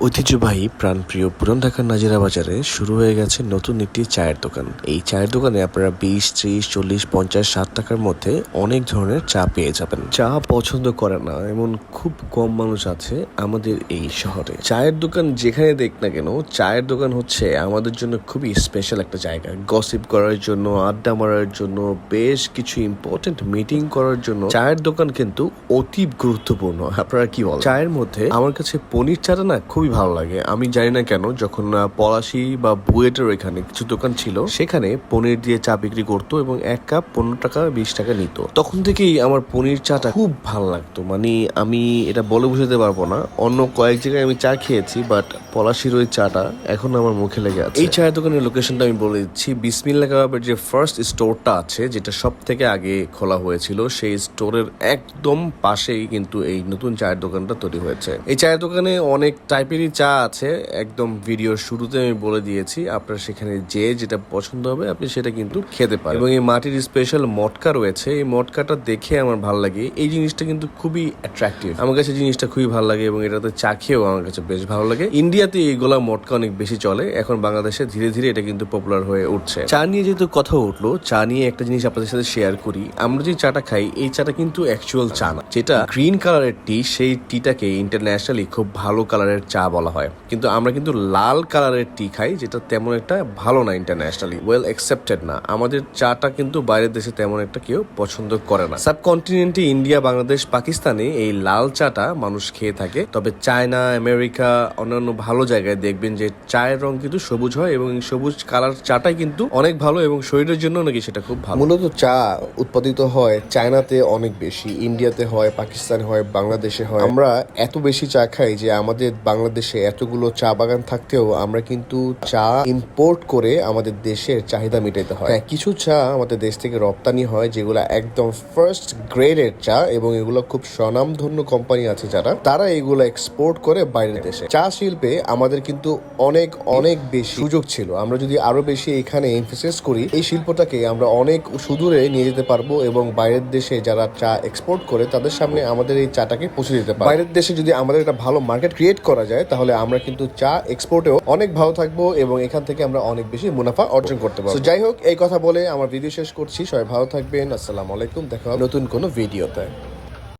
ঐতিহ্যবাহী প্রাণপ্রিয় পুরান ঢাকার নাজিরা বাজারে শুরু হয়ে গেছে নতুন একটি চায়ের দোকান। এই চায়ের দোকানে আপনারা বিশ, ত্রিশ, চল্লিশ, পঞ্চাশ, ষাট টাকার মধ্যে অনেক ধরনের চা পেয়ে যাবেন। চা পছন্দ করে না, এমন খুব কম মানুষ আছে আমাদের এই শহরে। চায়ের দোকান যেখানে দেখ না কেন, চায়ের দোকান হচ্ছে আমাদের জন্য খুবই স্পেশাল একটা জায়গা। গসিপ করার জন্য, আড্ডা মারার জন্য, বেশ কিছু ইম্পর্টেন্ট মিটিং করার জন্য চায়ের দোকান কিন্তু অতি গুরুত্বপূর্ণ। আপনারা কি বলেন? চায়ের মধ্যে আমার কাছে পনির চাটা না খুবই ভালো লাগে। আমি জানি না কেন, যখন পলাশি বা বুয়েটের এখানে কিছু দোকান ছিল, সেখানে পনির দিয়ে চা বিক্রি করতো এবং এক কাপ পনেরো টাকা, বিশ টাকা নিত। তখন থেকেই আমার পনির চাটা খুব ভালো লাগতো। মানে আমি এটা বলে বুঝাতে পারব না। অন্য কয়েক জায়গায় আমি চা খেয়েছি বাট পলাশির ওই চাটা এখন আমার মুখে লেগে আছে। এই চায়ের দোকানের লোকেশনটা আমি বলে দিচ্ছি। বিসমিল্লা কাবাবের যে ফার্স্ট স্টোরটা আছে, যেটা সব থেকে আগে খোলা হয়েছিল, সেই স্টোরের একদম পাশেই কিন্তু এই নতুন চায়ের দোকানটা তৈরি হয়েছে। এই চায়ের দোকানে অনেক টাইপেরই চা আছে, একদম ভিডিওর শুরুতে আমি বলে দিয়েছি, আপনার সেখানে যে যেটা পছন্দ হবে, আপনি সেটা কিন্তু খেতে পারেন। এবং এই মাটির স্পেশাল মটকা রয়েছে, এই মটকাটা দেখে আমার ভালো লাগে। এই জিনিসটা কিন্তু খুবই অ্যাট্রাকটিভ আমার কাছে জিনিসটা খুবই ভালো লাগে এবং এটাতে চা খেয়েও আমার কাছে বেশ ভালো লাগে। ইন্ডিয়াতে এইগুলা মটকা অনেক বেশি চলে, এখন বাংলাদেশে ধীরে ধীরে এটা কিন্তু পপুলার হয়ে উঠছে। চা নিয়ে যেহেতু কথা উঠল, চা নিয়ে একটা জিনিস আপনাদের সাথে শেয়ার করি। আমরা যে চাটা খাই, এই চাটা কিন্তু অ্যাকচুয়াল চা না। যেটা গ্রিন কালারের টি সেই টিটাকে ইন্টারন্যাশনালি খুব ভালো কালারের চা বলা হয়। কিন্তু আমরা কিন্তু লাল কালারের টি খাই, যেটা তেমন একটা ভালো না ইন্টারন্যাশনালি ওয়েল অ্যাকসেপ্টেড না। আমাদের চাটা কিন্তু বাইরের দেশে তেমন একটা কেউ পছন্দ করে না। সাবকন্টিনেন্টে ইন্ডিয়া বাংলাদেশ পাকিস্তানে এই লাল চাটা মানুষ খেয়ে থাকে। তবে চায়না আমেরিকা অন্যান্য ভালো জায়গায় দেখবেন যে চায়ের রং কিন্তু সবুজ হয় এবং সবুজ কালার চাটাই কিন্তু অনেক ভালো এবং শরীরের জন্য নাকি সেটা খুব ভালো। মূলত চা উৎপাদিত হয় চায়নাতে অনেক বেশি ইন্ডিয়াতে হয় পাকিস্তানে হয় বাংলাদেশে হয়। আমরা এত বেশি চা খাই যে আমাদের বাংলাদেশে এতগুলো চা বাগান থাকতেও আমরা কিন্তু চা ইম্পোর্ট করে আমাদের দেশের চাহিদা মেটাতে হয়। হ্যাঁ, কিছু চা আমাদের দেশ থেকে রপ্তানি হয় যেগুলো একদম ফার্স্ট গ্রেডের চা এবং এগুলো খুব স্বনামধন্য কোম্পানি আছে যারা। তারা এগুলো এক্সপোর্ট করে বাইরের দেশে। চা শিল্পে আমাদের কিন্তু অনেক অনেক বেশি সুযোগ ছিল। আমরা যদি আরও বেশি এখানে এমফেসিস করি এই শিল্পটাকে আমরা অনেক সুদূরে নিয়ে যেতে পারব এবং বাইরের দেশে যারা চা এক্সপোর্ট করে তাদের সামনে আমাদের এই চাটাকে পৌঁছে দিতে পারব। বাইরের দেশে যদি আমাদের একটা ভালো মার্কেট ক্রিয়েট করা যায় তাহলে আমরা কিন্তু চা এক্সপোর্টেও অনেক ভালো থাকব এবং এখান থেকে আমরা অনেক বেশি মুনাফা অর্জন করতে পারব। যাই হোক, এই কথা বলে আমার ভিডিও শেষ করছি। সবাই ভালো থাকবেন। আসসালামু আলাইকুম। দেখা নতুন কোনো ভিডিওতে